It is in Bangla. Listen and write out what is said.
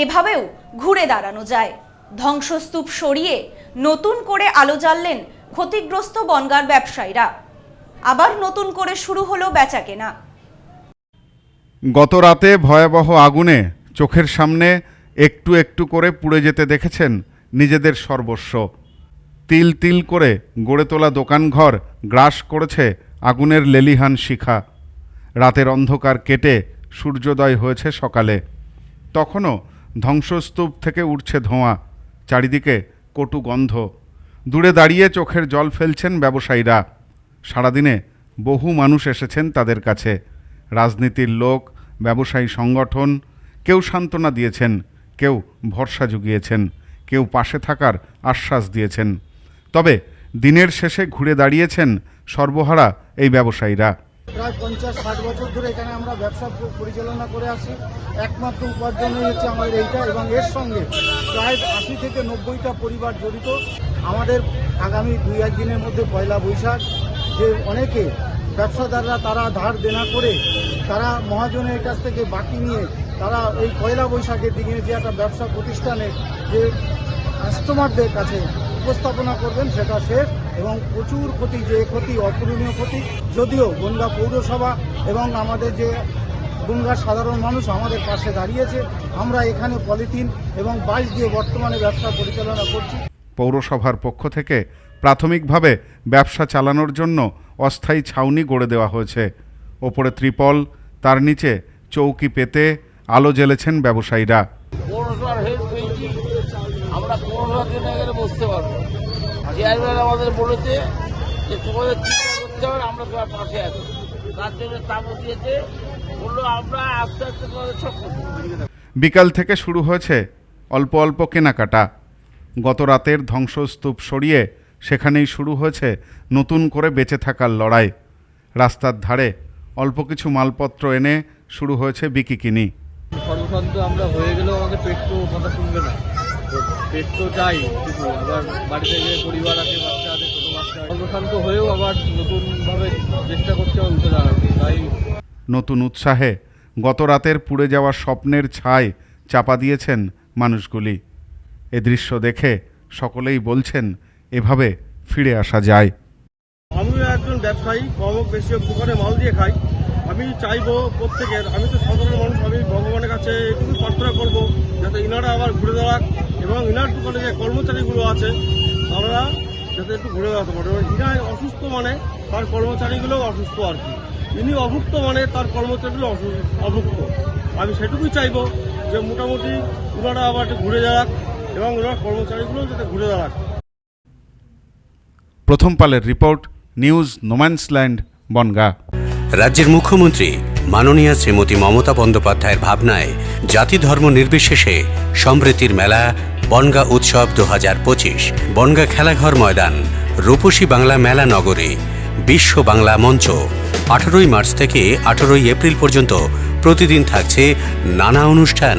এভাবেও ঘুরে দাঁড়ানো যায়। ধ্বংসস্তূপ সরিয়ে নতুন করে আলো জ্বাললেন ক্ষতিগ্রস্ত বনগার ব্যবসায়ীরা। আবার নতুন করে শুরু হলো বেচাকেনা। গত রাতে ভয়াবহ আগুনে চোখের সামনে একটু একটু করে পুড়ে যেতে দেখেছেন নিজেদের সর্বস্ব। তিল তিল করে গড়ে তোলা দোকানঘর গ্রাস করেছে আগুনের লেলিহান শিখা। রাতের অন্ধকার কেটে সূর্যোদয় হয়েছে সকালে। তখনও ধ্বংসস্তূপ থেকে উঠছে ধোঁয়া, চারিদিকে কটু গন্ধ। দূরে দাঁড়িয়ে চোখের জল ফেলছেন ব্যবসায়ীরা। সারাদিনে বহু মানুষ এসেছেন তাদের কাছে। রাজনীতির লোক, ব্যবসায়ী সংগঠন, কেউ সান্ত্বনা দিয়েছেন, কেউ ভরসা জুগিয়েছেন, কেউ পাশে থাকার আশ্বাস দিয়েছেন। তবে দিনের শেষে ঘুরে দাঁড়িয়েছেন সর্বহারা এই ব্যবসায়ীরা। প্রায় পঞ্চাশ ষাট বছর ধরে এখানে আমরা ব্যবসা পরিচালনা করে আসি। একমাত্র উপার্জনই হচ্ছে আমাদের এইটা এবং এর সঙ্গে প্রায় আশি থেকে নব্বইটা পরিবার জড়িত। আমাদের আগামী দুই এক দিনের মধ্যে পয়লা বৈশাখ, যে অনেকে ব্যবসাদাররা তারা ধার দেনা করে তারা মহাজনের কাছ থেকে বাকি নিয়ে তারা এই পয়লা বৈশাখের দিনে যে একটা ব্যবসা প্রতিষ্ঠানে যে কাস্টমারদের কাছে উপস্থাপনা করবেন, সেটা শেষ এবং প্রচুর ক্ষতি যে ক্ষতি অপূরণীয় ক্ষতি। যদিও গঙ্গা পৌরসভা এবং আমাদের যে গঙ্গার সাধারণ মানুষ আমাদের পাশে দাঁড়িয়েছে আমরা এখানে পলিথিন এবং বাইশ দিয়ে বর্তমানে ব্যবসা পরিচালনা করছি। পৌরসভার পক্ষ থেকে প্রাথমিকভাবে ব্যবসা চালানোর জন্য অস্থায়ী ছাউনি গড়ে দেওয়া হয়েছে। ওপরে ত্রিপল তার নিচে চৌকি পেতে আলো জ্বেলেছেন ব্যবসায়ীরা। আমরা দিন বসতে পারব। চেয়ারম্যান আমাদের বলেছে যে তোমাদের চিন্তা করতে হবে আমরা তোমার পাশে আছি। তার জন্য তাবু দিয়েছে বলল আমরা আস্তে আস্তে তোমাদের সব বিকাল থেকে শুরু হয়েছে অল্প অল্প কেনাকাটা। গত রাতের ধ্বংসস্তূপ সরিয়ে সেখানেই শুরু হয়েছে নতুন করে বেঁচে থাকার লড়াই। রাস্তার ধারে অল্প কিছু মালপত্র এনে শুরু হয়েছে বিকিকিনি সর্বশান্ত আমরা হয়ে গেলেও আমাদের পেট তো কথা শুনবে না। পেট তো চাই আবার বাড়িতে যে পরিবার আছে বাচ্চা আছে ছোটো বাচ্চা হয়েও আবার নতুনভাবে চেষ্টা করতে হবে উঠে দাঁড়াতে। তাই নতুন উৎসাহে গত রাতের পুড়ে যাওয়া স্বপ্নের ছায় চাপা দিয়েছেন মানুষগুলি। এ দৃশ্য দেখে সকলেই বলছেন এভাবে ফিরে আসা যায়। আমিও একজন ব্যবসায়ী কম হোক বেশি হোক দোকানে মাল দিয়ে খাই। আমি চাইব প্রত্যেকের আমি তো সাধারণ মানুষ আমি ভগবানের কাছে এটুকু প্রার্থনা করব যাতে ইনারা আবার ঘুরে দাঁড়াক এবং ইনার দোকানে যে কর্মচারীগুলো আছে। তারা যাতে একটু ঘুরে দাঁড়াতে পারে। ইনা অসুস্থ মানে তার কর্মচারীগুলোও অসুস্থ আর কি। ইনি অভুক্ত মানে তার কর্মচারীগুলো অভুক্ত। আমি সেটুকুই চাইব যে মোটামুটি ওনারা আবার একটু ঘুরে দাঁড়াক এবং ওনার কর্মচারীগুলো যাতে ঘুরে দাঁড়াক প্রথম পালের রিপোর্ট নিউজ নোম্যান্সল্যান্ড বনগা। রাজ্যের মুখ্যমন্ত্রী মাননীয়া শ্রীমতী মমতা বন্দ্যোপাধ্যায়ের ভাবনায় জাতি ধর্ম নির্বিশেষে সমৃদ্ধির মেলা বনগা উৎসব দু হাজার পঁচিশ। বনগা খেলাঘর ময়দান, রূপসী বাংলা মেলা নগরী, বিশ্ব বাংলা মঞ্চ। আঠারোই মার্চ থেকে আঠারোই এপ্রিল পর্যন্ত প্রতিদিন থাকছে নানা অনুষ্ঠান।